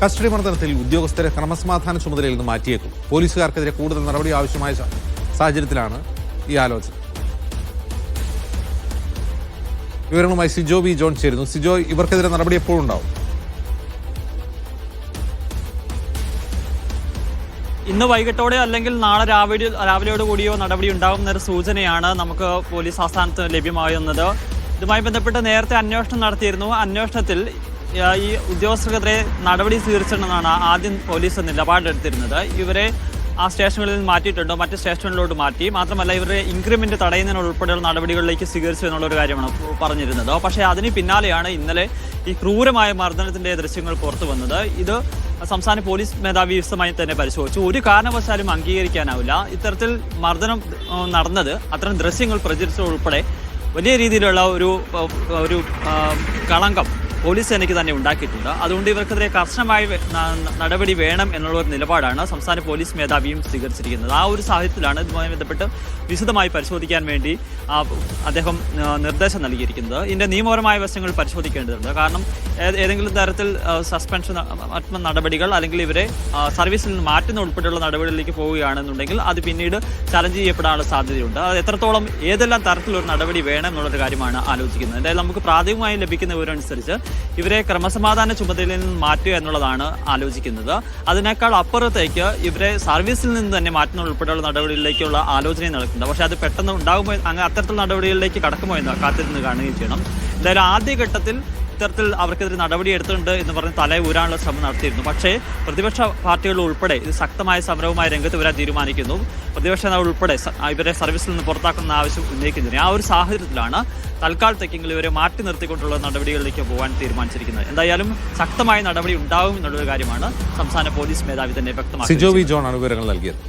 Custody മർദ്ദനത്തിൽ ഉദ്യോഗസ്ഥരെ ക്രമസമാധാന ചുമതലയിൽ നിന്ന് മാറ്റിയേക്കും. പോലീസുകാർക്കെതിരെ കൂടുതൽ നടപടി ആവശ്യമായ സാഹചര്യത്തിലാണ് ഈ ആലോചന. വിവരങ്ങളുമായി സിജോ വി ജോൺ ചേരുന്നു. സിജോ ഇവർക്കെതിരെ നടപടി എപ്പോഴും ഉണ്ടാവും? ഇന്ന് വൈകിട്ടോടെ അല്ലെങ്കിൽ നാളെ രാവിലെ രാവിലെയോട് കൂടിയോ നടപടി ഉണ്ടാകുന്നൊരു സൂചനയാണ് നമുക്ക് പോലീസ് ആസ്ഥാനത്ത് ലഭ്യമാകുന്നത്. ഇതുമായി ബന്ധപ്പെട്ട് നേരത്തെ അന്വേഷണം നടത്തിയിരുന്നു. അന്വേഷണത്തിൽ ഈ ഉദ്യോഗസ്ഥർക്കെതിരെ നടപടി സ്വീകരിച്ചിട്ടുണ്ടെന്നാണ് ആദ്യം പോലീസ് നിലപാടെടുത്തിരുന്നത് ഇവരെ ആ സ്റ്റേഷനുകളിൽ നിന്ന് മാറ്റിയിട്ടുണ്ടോ? മറ്റ് സ്റ്റേഷനുകളിലോട്ട് മാറ്റി. മാത്രമല്ല ഇവരുടെ ഇൻക്രിമെന്റ് തടയുന്നതിനുൾപ്പെടെയുള്ള നടപടികളിലേക്ക് സ്വീകരിച്ചു എന്നുള്ള ഒരു കാര്യമാണ് പറഞ്ഞിരുന്നത്. പക്ഷേ അതിന് പിന്നാലെയാണ് ഇന്നലെ ഈ ക്രൂരമായ മർദ്ദനത്തിന്റെ ദൃശ്യങ്ങൾ പുറത്തു വന്നത്. ഇത് സംസ്ഥാന പോലീസ് മേധാവി വിശദമായി തന്നെ പരിശോധിച്ചു. ഒരു കാരണവശാലും അംഗീകരിക്കാനാവില്ല. ഇത്തരത്തിൽ മർദ്ദനം നടന്നത് അത്തരം ദൃശ്യങ്ങൾ പ്രചരിച്ചത് ഉൾപ്പെടെ വലിയ രീതിയിലുള്ള ഒരു ഒരു കളങ്കം പോലീസ് സേനയ്ക്ക് തന്നെ ഉണ്ടാക്കിയിട്ടുണ്ട്. അതുകൊണ്ട് ഇവർക്കെതിരെ കർശനമായ നടപടി വേണം എന്നുള്ള ഒരു നിലപാടാണ് സംസ്ഥാന പോലീസ് മേധാവിയും സ്വീകരിച്ചിരിക്കുന്നത്. ആ ഒരു സാഹചര്യത്തിലാണ് ഇതുമായി ബന്ധപ്പെട്ട് വിശദമായി പരിശോധിക്കാൻ വേണ്ടി അദ്ദേഹം നിർദ്ദേശം നൽകിയിരിക്കുന്നത്. ഇതിന്റെ നിയമപരമായ വശങ്ങൾ പരിശോധിക്കേണ്ടതുണ്ട്. കാരണം ഏതെങ്കിലും തരത്തിൽ സസ്പെൻഷൻ നടപടികൾ അല്ലെങ്കിൽ ഇവരെ സർവീസിൽ നിന്ന് മാറ്റുന്ന ഉൾപ്പെടെയുള്ള നടപടികളിലേക്ക് പോവുകയാണെന്നുണ്ടെങ്കിൽ അത് പിന്നീട് ചലഞ്ച് ചെയ്യപ്പെടാനുള്ള സാധ്യതയുണ്ട്. അത് എത്രത്തോളം ഏതെല്ലാം തരത്തിലൊരു നടപടി വേണം എന്നുള്ളൊരു കാര്യമാണ് ആലോചിക്കുന്നത്. എന്തായാലും നമുക്ക് പ്രാഥമികമായി ലഭിക്കുന്ന വിവരം അനുസരിച്ച് ഇവരെ ക്രമസമാധാന ചുമതലയിൽ നിന്ന് മാറ്റുക എന്നുള്ളതാണ് ആലോചിക്കുന്നത്. അതിനേക്കാൾ അപ്പുറത്തേക്ക് ഇവരെ സർവീസിൽ നിന്ന് തന്നെ മാറ്റുന്ന ഉൾപ്പെടെയുള്ള നടപടികളിലേക്കുള്ള ആലോചനയും നടക്കുന്നുണ്ട്. പക്ഷേ അത് പെട്ടെന്ന് ഉണ്ടാകുമോ? അങ്ങനെ അത്തരത്തിലുള്ള നടപടികളിലേക്ക് കടക്കുമോ എന്ന് കാത്തിരുന്ന് കാണുകയും ചെയ്യണം. എന്തായാലും ആദ്യഘട്ടത്തിൽ ഇത്തരത്തിൽ അവർക്കെതിരെ നടപടി എടുത്തിട്ടുണ്ട് എന്ന് പറഞ്ഞ് തല ഊരാനുള്ള ശ്രമം നടത്തിയിരുന്നു. പക്ഷേ പ്രതിപക്ഷ പാർട്ടികൾ ഉൾപ്പെടെ ഇത് ശക്തമായ സമരവുമായി രംഗത്ത് വരാൻ തീരുമാനിക്കുന്നു. പ്രതിപക്ഷ നേതാവ് ഉൾപ്പെടെ ഇവരെ സർവീസിൽ നിന്ന് പുറത്താക്കുന്ന ആവശ്യം ഉന്നയിക്കുന്നതിന് ആ ഒരു സാഹചര്യത്തിലാണ് തൽക്കാലത്തേക്കെങ്കിലും ഇവരെ മാറ്റി നിർത്തിക്കൊണ്ടുള്ള നടപടികളിലേക്ക് പോകാൻ തീരുമാനിച്ചിരിക്കുന്നത്. എന്തായാലും ശക്തമായ നടപടി ഉണ്ടാവും എന്നുള്ളൊരു കാര്യമാണ് സംസ്ഥാന പോലീസ് മേധാവി തന്നെ വ്യക്തമാക്കി ജോൺ വിവരങ്ങൾ നൽകിയത്.